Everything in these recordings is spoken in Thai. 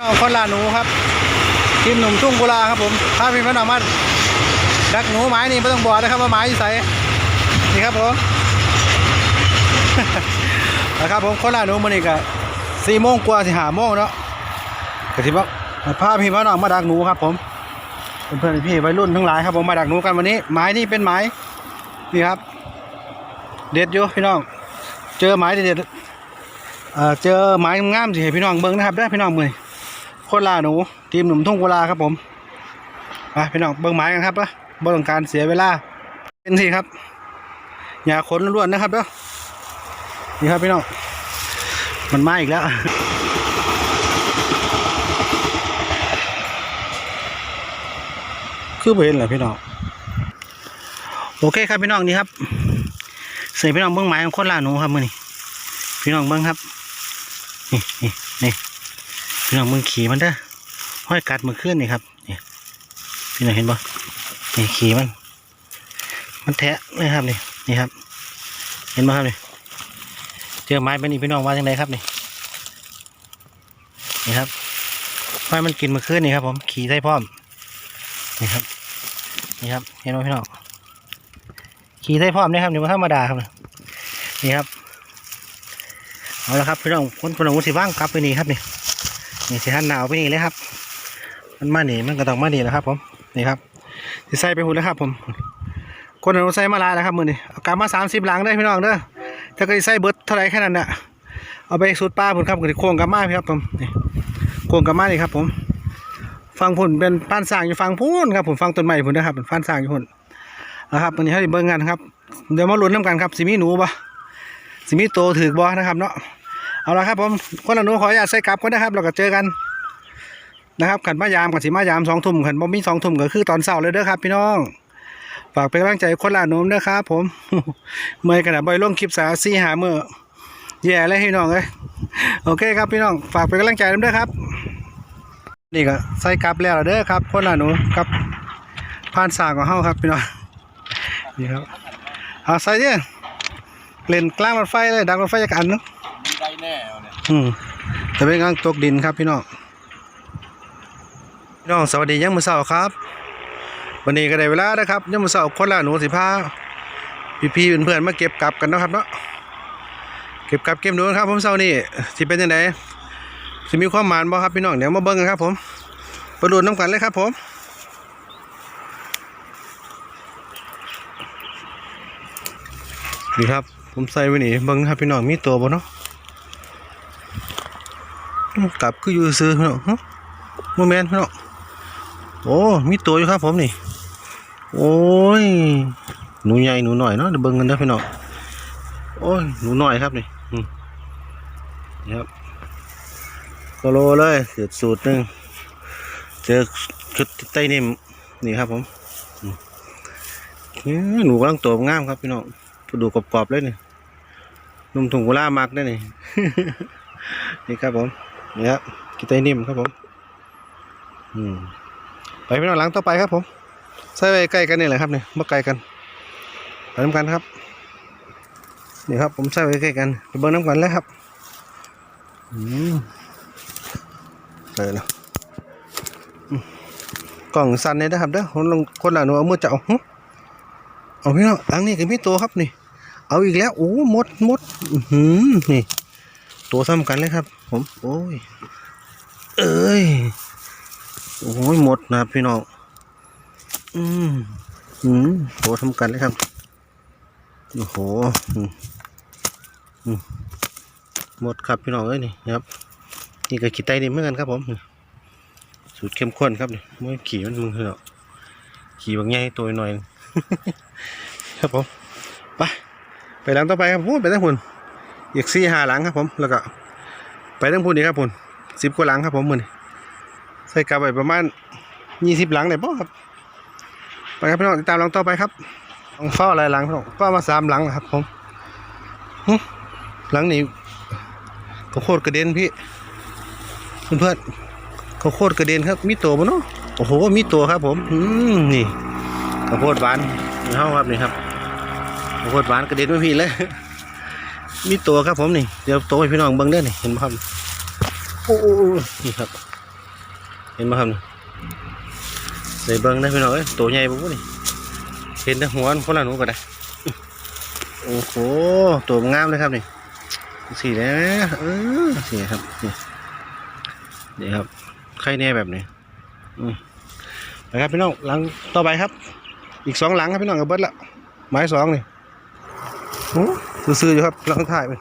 น้องคนลาหนูครับทีมหนุ่มทุ่งกุลาครับผมถ้าพี่พี่น้องมาดักหนูไม้นี่ไม่ต้องบอกนะครับว่าไม้ยี่ใส่นี่ครับผมนะครับผมคนลาหนูมันอีกอะสี่โมงกว่าสิหาโมงเนาะกระทิบอกพาพพี่พี่น้องมาดักหนูครับ ผมเพื่อนๆพี่วัยรุ่นทั้งหลายครับผมมาดักหนูกันวันนี้ไม้นี่เป็นไม้นี่ครับ เด็ดอยู่พี่น้อง เจอไม้เด็ดเอ่อเจอไม้งามสิพี่น้องเบิ่งนะครับได้พี่น้องมือ คนลาหนูทีมหนุ่มทุ่งกุลาครับผมไปพี่น้องเบิ่งไม้กันครับนะบ่ต้องการเสียเวลาเป็นสิครับ อย่าขนล้วนนะครับเด้อนี่ครับพี่น้องมันมาอีกแล้วคือเห็นเหรอพี่น้องโอเคครับพี่น้องนี่ครับเสียพี่น้องเบิ้งไม้ของคนลาหนูครับมือนี่พี่น้องเบิ้งครับนี่นี่นี่ พี่น้องเบิ้งขี่มันเด้อห้อยกัดมือขึ้นนี่ครับนี่พี่น้องเห็นบ่นี่ขี่มัน มันแทะเลยครับนี่นี่ครับ เห็นบ่ครับนี่เจอไม้เป็นนี่พี่น้องว่าจังไดครับนี่นี่ครับห้อยมันกินมือขึ้นนี่ครับ ผมขี่ได้พร้อมนี่ครับนี่ครับ เห็นไหมพี่น้องขี่ได้พร้อมนะครับนี่ว่าธรรมดาครับนี่ครับเอาละครับพี่น้องคนคนหนุ่มสิว่างกลับไปนี่ครับนี่ นี่สิหันหนาวไปนี่เลยครับ มันมาหนีมันก็ต้องมาหนีแล้วครับ ผมนี่ครับสิใส่ไปหุ่นแล้วครับ ผม คนหนุ่มใส่มาลายแล้วครับมือนี่เอากลับมาสามสิบหลังได้พี่น้องเด้อถ้าเคยใส่เบิร์ดเท่าไรแค่นั้นน่ะเอาไปสูตรป้าผมครับก็สิโค้งกับมาพี่ครับผมนี่โค้งกับมานี่ครับ ผม ฟังผุนเป็นป้านสร้างอยู่ฟังพูนครับผมฟังต้นไม้ผุนนะครับเป็นป้านสร้างอยู่พุ่นนะครับวันนี้ให้เบิ่งกันครับ เดี๋ยวมาลุ้นน้ำกันครับสิมีหนูบ่สิมีโตถือบ่นะครับเนาะ เอาละครับผมคนละหนูขออนุญาตใส่กลับก็นะครับเราก็เจอกันนะครับขันมายามกับสิมายามสองทุ่มขันบ่มีสองทุ่มก็คือตอนเช้าเลยเด้อครับ พี่น้องฝากเป็นกำลังใจคนละหนุ่มเด้อครับผมเมื่อยกันนะบ่อยลงคลิปสาสี่หาเมื่อแย่เลยพี่น้องเอ้ยโอเคครับพี่น้องฝากเป็นกำลังใจนำเด้อครับ นี่ก็ใส่กลับแล้วเด้อครับ คนละหนูกับผ่านสางของเฮาครับพี่น้องนี่ครับเอาใส่ดิเล่นกลางรถไฟเลยดังรถไฟจากอันนาะ ได้แน่เนี่ยอืมแต่เป็นกลางตกดินครับพี่น้องพี่น้องสวัสดียังมือเสาครับ วันนี้ก็ได้เวลานะครับยังมือเสาคนละหนูสิพาพี่พี่ๆเพื่อนๆมาเก็บกลับกันนะครับเนาะเก็บกลับเก็บหนูครับ ผมเสานี่สิเป็นยังไงสิมีความหมานบ่ครับพี่น้องเดี๋ยวมาเบิ่งกันครับ ผมไปดูน้ำกันเลยครับ ผมนี่ครับผมใส่ไว้นี่เบิ่งครับพี่น้องมีตัวบ่เนาะ กลับคืออยู่ซื้อพี่น้องโมเมนต์พี่น้องโอ้มีตัวอยู่ครับผมนี่ โอ้ยหนูใหญ่หนูหน่อยเนาะเดี๋ยวเบิ่งกันเด้พี่น้องโอ้ยหนูหน่อยครับนี่นี่ครับโซโลเลยเสือสูตรหนึ่งเจอชุดใต้นิ่มนี่ครับผมหนูกำลังตัวงามครับพี่น้องดูกรอบๆเลยนี่นุ่มถุงกุล่ามักได้นี่นี่ครับผม นี่ครับกิเตนิ่มครับผมอืมไปพี่น้องหลังต่อไปครับผมใส่ไว้ใกล้กันนี่แหละครับเนี่ยมาไกลกันไปน้ำกันครับนี่ครับผมใส่ไว้ใกล้กันไปเบิ้งน้ำกันเลยครับอืมเลยนะกล่องสั่นเลยนะครับเด้อคนลงคนหละหนูเอามือจับเอาเอาพี่น้องอังนี้ก็มีตัวครับนี่ เอาอีกแล้วโอ้หมดหมดอือหือนี่ ตัวซ้ำกันเลยครับ ผม โอ้ย เอ้ย โอ้ยหมดนะครับพี่น้อง อืมอืมตัวซ้ำกันเลยครับ โอ้โหหมดครับพี่น้องเอ้ยนี่นะครับ นี่ก็ขี้ไตนี่เหมือนกันครับ ผม สูตรเข้มข้นครับนี่ไม่ขี่มันมึงเถอะขี่บางใหญ่ตัวหน่อย ครับผม ไป ไปหลังต่อไปครับพูดไปทั้งพุ่น อีกสี่ห้าหลังครับผมแล้วก็ ไปทั้งพุ่นอีกครับพุ่นสิบกว่าหลังครับผมมือนี้ใส่กลับไปประมาณยี่สิบหลังได้ป่ะครับไปครับพี่น้องติดตามหลังต่อไปครับต้องเฝ้าอะไรหลังพี่น้องเฝ้ามาสามหลังครับ ผมหลังนี้ข้าวโคตรกระเด็นพี่เพื่อนๆข้าวโคตรกระเด็นครับ มีตัวบ่เนาะโอ้โหมีตัวครับ ผมอืมนี่ข้าวโพดหวานในห้องครับนี่ครับข้าวโพดหวานกระเด็นไม่พี่เลย มีตัวครับผมนี่ เดี๋ยวโตให้พี่น้องเบิ้งเด้อนี่เห็นไหมครับโอ้โหนี่ครับห็นไหมครับนี่ใส่เบิ้งได้พี่น้องเอ้ยตัวใหญ่ปุ๊บนี่เห็นแต่หัวมันคนละหนูก็ได้โอ้โหตัวงามเลยครับนี่สีแดงเออสีครับนี่นี่ครับไข่แน่แบบนี้อืมไปครับพี่น้องหลังต่อไปครับ อีกสองหลังครับพี่น้องกับเบิดละไม้สองนี่โอ้ ซื้ออยู่ครับลังถ่ายไป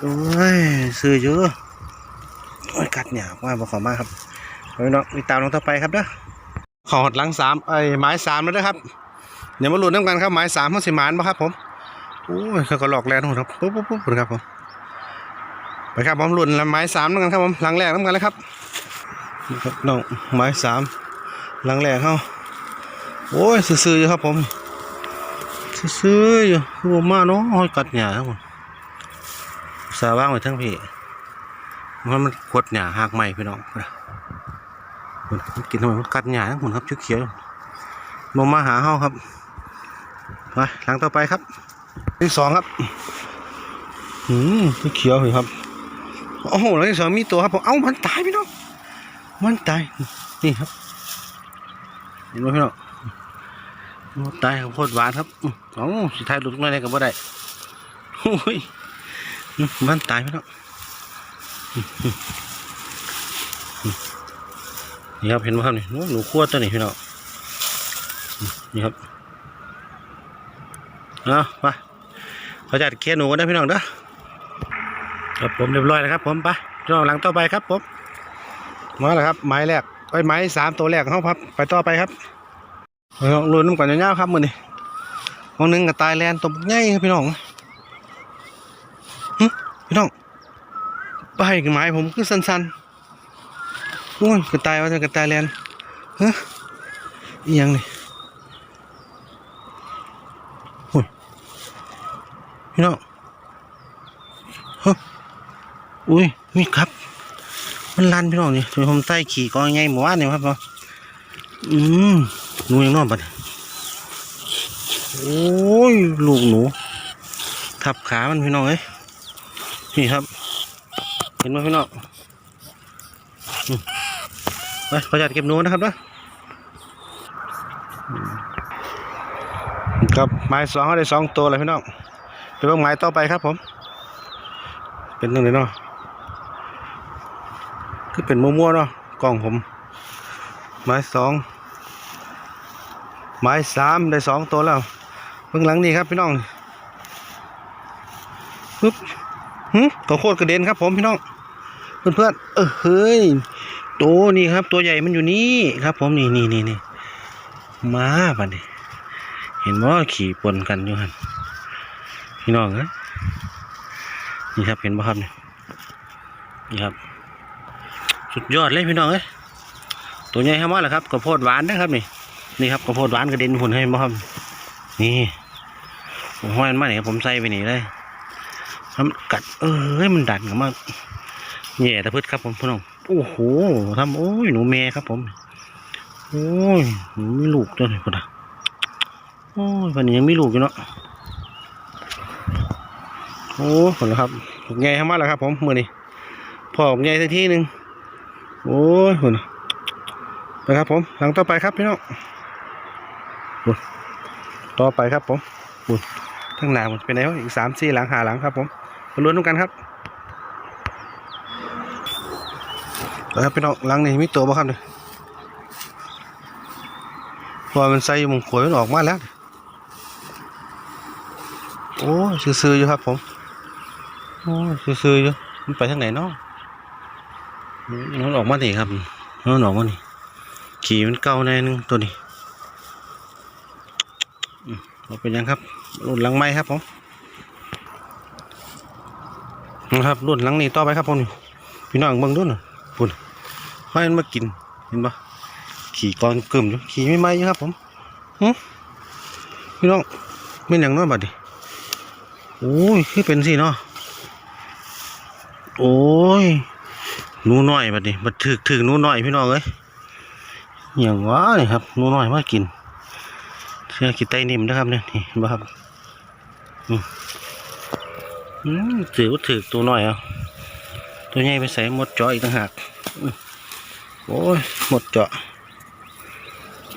โอ้ยซื้อเยอะโอ้ยกัดเนี่ยว่าบอกขอมากครับไปพี่น้องมีตามน้องต่อไปครับเด้อขอหดหลังสามไอ้ไม้สามแล้วนะครับเดี๋ยวมาลุ้นน้ำกันครับไม้สามมันสิมานป่ะครับผมโอ้ยเขาก็หลอกแรงนะครับปุ๊บปุ๊บปุ๊บครับผมไปครับผมลุ้นแล้วไม้สามน้ำกันครับผมหลังแรกน้ำกันเลยครับนี่ครับน้องไม้สามหลังแรกเขาโอ้ยซื่อๆอยู่ครับผม ซื่ออยู่รวมมาเนาะห้อยกัดหยาทั้งหมดสาว่างไว้ทั้งพี่มันมันกดหยาหักใหม่พี่น้องมันกินทำไมมันกัดหยาทั้งหมดครับชุดเขียวๆมามาหาเฮาครับไปหลังต่อไปครับ ที่สองครับอืมชุดเขียวเลยครับโอ้โหหลังที่สองมีตัวครับผมเอ้ามันตายพี่น้องมันตายนี่ครับเห็นไหมพี่น้อง ตายข้าวโพดหวานครับอื้อเอ๋อสุดท้ายหลุดมาได้กับว่าได้โอ้ยมันตายพี่น้องอื้ออื้ออื้อนี่ครับเห็นไหมครับนี่หนูขั้วตัวนี้พี่น้องนี่ครับเอาไปเขาจัดเคลียร์หนูกันได้พี่น้องเด้อครับผมเรียบร้อยแล้วครับ ผมไปรอบหลังต่อไปครับผมมาแล้วครับไม้แรกไอ้ไม้สามตัวแรกของเขาครับไปต่อไปครับ ลองลุ้นน้ำก่อนยาวๆครับมือนี่ของหนึงกับตายแลนตบง่ายครับพี่น้องหึพี่น้องไปกับไม้ผมคือสั้นๆโอ้ยกระตายว่าจะกระตายแลนฮะอียังนี่โอ้ยพี่น้องฮะอุ้ยมีครับ มันลันพี่น้องนี่ผมใต้ขี่กองไงหมู่บ้านเนี่ยครับพ่ออืม หนูยังนอนปะเนี่ยโอ้ย ลูกหนู ทับขามันพี่น้องเอ้ยนี่ครับ เห็นไหมพี่น้องอืมไปขอจัดเก็บหนูนะครับนะอืมครับไม้สองเขาได้สองตัวเลยพี่น้องไปเบิ่งไม้ต่อไปครับผม เป็นยังไงเนาะคือเป็นมั่วๆเนาะกล่องผม ไม้สอง ไม้สามได้สองตัวแล้วเบื้องหลังนี่ครับพี่น้องปึ๊บหึข้าวโคตรกระเด็นครับผมพี่น้อง เพื่อนๆเออเฮ้ยตัวนี่ครับ ตัวใหญ่มันอยู่นี่ครับ ผมนี่นี่นี่นี่มาบัดนี้ เห็นว่าขี่ปนกันอยู่หันพี่น้องเอ้ยนี่ครับเห็นบ่ครับนี่นี่ครับ สุดยอดเลยพี่น้องเอ้ยตัวใหญ่แค่มาแล้วครับข้าวโพดหวานนะครับนี่ นี่ครับข้าวโพดหวานกระเด็นหุ่นให้บ่ครับนี่ผมห้อยมันมาเนี่ยผมใส่ไปนี่เลยทำกัดเอ้ยมันดันกับมาแย่ตะพืชครับผมพี่น้องโอ้โหทำโอ้ยหนูแม่ครับผมโอ้ยหนูมีลูกด้วยคนละโอ้ยวันนี้ยังมีลูกอยู่เนาะโอ้คนละครับแง่ให้มาแล้วครับ ผมมือนี้พอแง่สักที่หนึ่งโอ้ยคนะไปครับผมหลังต่อไปครับพี่น้อง ต่อไปครับผมทั้งหน้ามันเป็นไงวอีกสามสี่หลังหาหลังครับผมมาลุ้นกันครับแล้วครับพี่น้องหลังนี่มีตัวบ่ครับเนี่ยพอมันใส่อยู่มงขวยมันออกมาแล้ว โอ้ซื่อๆอยู่ครับผมโอ้ซื่อๆอยู่มันไปทางไหนเนาะมันออกมาดิครับมันออกมานี่ขี่มันเก่าแน่นึงตัวนี้ เราเป็นยังครับรุ่นหลังไม้ครับผมนะครับรุ่นหลังนี้ต่อไปครับผมพี่น้องเบิ่งดูหน่อยปุ่นให้มันมากินเห็นปะขี่กองกึ่มอยู่ขี่ไม่ไหมอยู่ครับผมหึพี่น้องเป็นอย่างน้อยบัดดิโอ้ยคือเป็นสิเนาะโอ้ยนูน้อยบัดดิบัดถึกถึกนูน้อยพี่น้องเอ้ยอย่างวะนี่ครับนูน้อยมากิน เสื้อกีไตนิ่มนะครับเนี่ยนี่บ่ครับอืมถือว่าถือตัวหน่อยอะตัวใหญ่ไปใส่หมดเจาะอีกต่างหากโอ้ยหมดเจาะ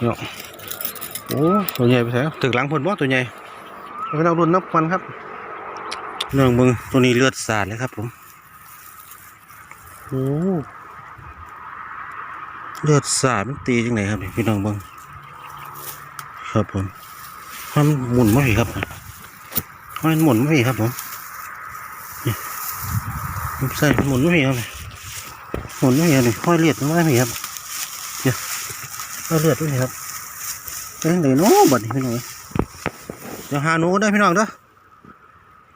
เนาะโอ้ตัวใหญ่ไปใส่ถึกหลังผลบ่ตัวใหญ่เอาไปเอารุ่นนับควันครับเรื่องมึงตัวนี้เลือดสาดเลยครับผมโอ้เลือดสาดมันตีจังไหนครับพี่น้องเบิ่ง ครับผมมันหมุนไม่ผิดครับมันหมุนไม่ผิดครับผมนี่ใส่หมุนไม่ผิดครับหมุนไม่ผิดครับนี่ห้อยเลือดไม่ผิดครับเนี่ยห้อยเลือดไม่ผิดครับไปทางไหนเนาะบัดนี้พี่น้องเอ้ยเดี๋ยวหาหนูได้พี่น้องเด้อ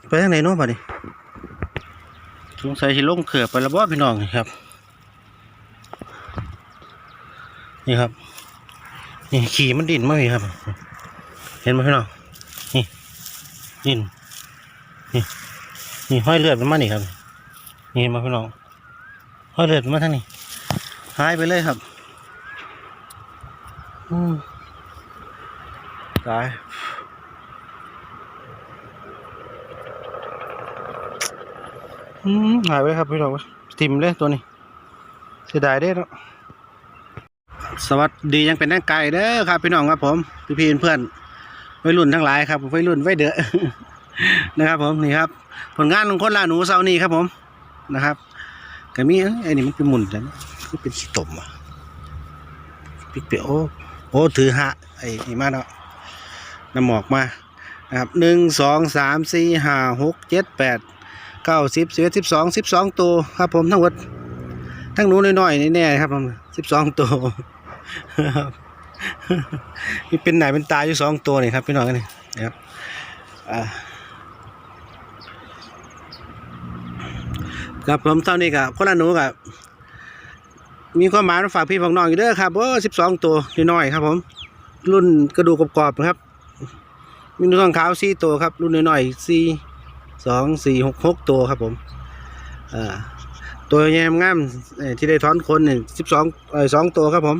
ไปทางไหนเนาะบัดนี้สงสัยสิลงเขื่อไปแล้วบ่พี่น้องครับ นี่ครับ นี่ขี่มันดิ่นมากเลยครับ เห็นไหมพี่น้องนี่ดิ่นนี่นี่ห้อยเลือดมันมานี่ครับ นี่เห็นไหมาพี่น้องห้อยเลือดมาทางนี้หายไปเลยครับอืมตายหายไปครับพี่น้องติมเลยตัวนี้เสียดายเด้เนาะ สวัสดียังเป็นนักไก่เด้อครับพี่น้องครับผมพี่พี่เพื่อนวัยรุ่นทั้งหลายครับวัยรุ่นวัยเด้อนะครับ ผมนี่ครับ ผลงานของคนลาหนูเซานี่ครับผมนะครับก็มีเอ้ยไอ้นี่มันเป็นหมุนจังมันเป็นขี้ตมอะพี่เปียวโอ้โอ้ถือหะไอ้นี่มาเนาะน้ำหมอกมานะครับหนึ่งสองสามสี่ห้าหกเจ็ดแปดเก้าสิบสิบเอ็ดสิบสองสิบสองตัวครับผมทั้งหมดทั้งหนูน้อยๆแน่ๆครับผมสิบสองตัว ครับมีเป็นไหนเป็นตาอยู่สองตัวนี่ครับพี่น้องนี่นะครับครับผมเท่านี้กับคนละหนูกับมีความหมายฝากพี่ฝากน้องอยู่เด้อครับโอ้สิบสองตัวน้อยครับผม รุ่นกระดูกกรอบๆนะครับ มีหนูทองขาวสี่ตัวครับ รุ่นน้อยๆสี่สองสี่หกหกตัวครับผมอ่าตัวแยมงามที่ได้ถอนคนหนึ่งสิบสองสองตัวครับผม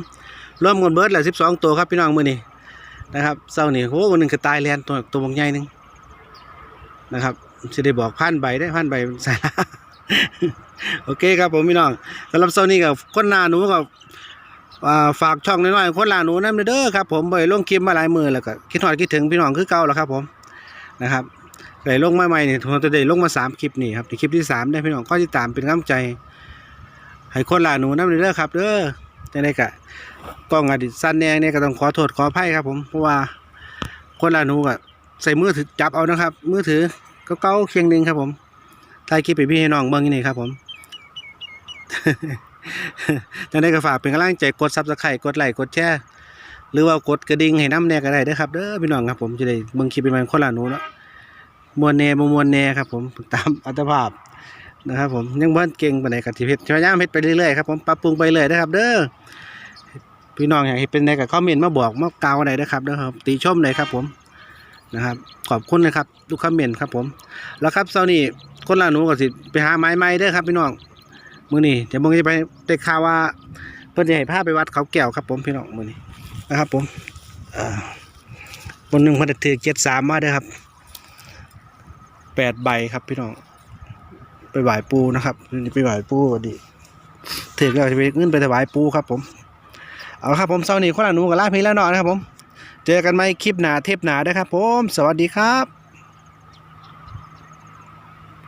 รวมกันเบิร์ดแหละสิบสองตัวครับพี่น้องมือนี้นะครับเศร้านี่โอ้วันหนึ่งคือตายแลนตัวตัวบางใหญ่หนึ่งนะครับจะได้บอกพันใบได้พันใบใส่ละโอเคครับผมพี่น้องสำหรับเศร้านี้กับคนนาหนูกับฝากช่องน้อยๆคนหน้าหนูนั่นเด้อครับผมไปลงคลิปมาหลายมือแล้วก็คิดหอดคิดถึงพี่น้องคือเก่าแล้วครับผมนะครับไปลงมาใหม่นี่ผมจะได้ลงมาสามคลิปนี่ครับในคลิปที่สามได้พี่น้องก็ติดตามเป็นกำลังใจให้คนหน้าหนูนั่นเด้อครับเด้อจะได้กะ กล้องอดีตสั้นแนงเนี่ยก็ต้องขอโทษขออภัยครับ ผมเพราะว่าคนละนูก็ใส่มือถือจับเอานะครับ มือถือก็เก้าเคียงหนึ่งครับ ผมถ่ายคลิปไปพี่ให้น้องเบิ้งนี่ครับ ผมจังได้ก็ฝากเป็นกำลังใจกดซับสไครต์กดไลค์กดแชร์หรือว่ากดกระดิ่งให้น้ำแน่ก็ได้เด้ครับเด้อพี่น้องครับผมจะได้เบิ่งคลิปเป็นมันคนละนูเนาะมวนแน่บมวนแน่ครับ ผมตามอัตภาพนะครับผมยังบ่เก่งไปานใดก็สิเฮ็ดพยายามเฮ็ดไปเรื่อยๆครับผมปรับปรุงไปเรื่อยนะครับ เด้อ พี่น้องอยากให้เป็นในกับคอมเมนต์มาบอกมากล่าวอะไรนะครับนะครับติชมเลยครับผมนะครับ ขอบคุณนะครับทุกคอมเมนต์ครับผม แล้วครับเช้านี้คนละหนูก็สิไปหาไม้ไม้เด้อครับพี่น้องมือนี้เดี๋ยวมึงจะไปได้ข่าวว่าเพิ่นจะให้พาไปวัดเขาแก้วครับผมพี่น้องมือนี้นะครับ ผมเอ่อวันหนึ่งพิ่นจะถือเจ็ดสามมาเด้อครับแปดใบครับพี่น้องไปไหวปูนะครับไปไหวปูดีถือก็จะไปเงินไปถวายปูครับผม เอาครับผมเสาร์นี้คนละหนูกับลาพีแล้วเนาะนะครับผม เจอกันไหมคลิปหนาเทปหนาได้ครับผม สวัสดีครับ